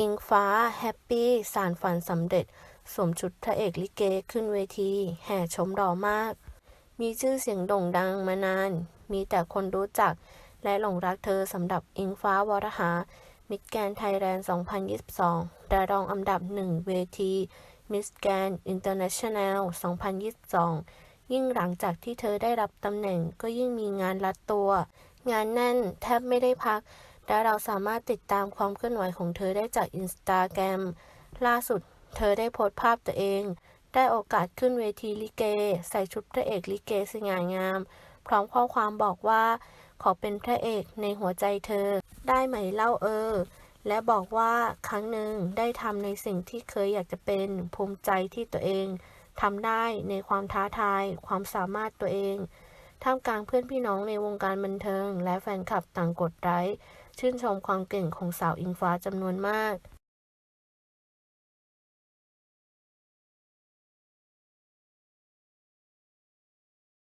อิงฟ้า แฮปปี้ สารฝันสำเร็จ สวมชุดพระเอกลิเกขึ้นเวที แห่ชมหล่อมาก มีชื่อเสียงโด่งดังมานาน มีแต่คนรู้จัก และหลงรักเธอสำหรับอิงฟ้าวรหา มิสแกนไทยแลนด์ 2022ดารองอันดับหนึ่งเวทีมิสแกนอินเตอร์เนชั่นแนล 2022 ยิ่งหลังจากที่เธอได้รับตำแหน่งก็ยิ่งมีงานรัดตัว งานแน่นแทบไม่ได้พัก และเราสามารถติดตามความเคลื่อนไหวของเธอได้จากอินสตาแกรมล่าสุด เธอได้โพสต์ภาพตัวเอง ได้โอกาสขึ้นเวทีลิเก ใส่ชุดพระเอกลิเกสง่างาม พร้อมข้อความบอกว่า ขอเป็นพระเอกในหัวใจเธอ ได้ไหมเล่าเออ และบอกว่าครั้งหนึ่งได้ทำในสิ่งที่เคยอยากจะเป็นภูมิใจที่ตัวเองทำได้ในความท้าทาย ความสามารถตัวเอง ท่ามกลางเพื่อนพี่น้องในวงการบันเทิง และแฟนคลับต่างกดไลค์ชื่นชมความเก่งของสาวอิงฟ้าจำนวนมาก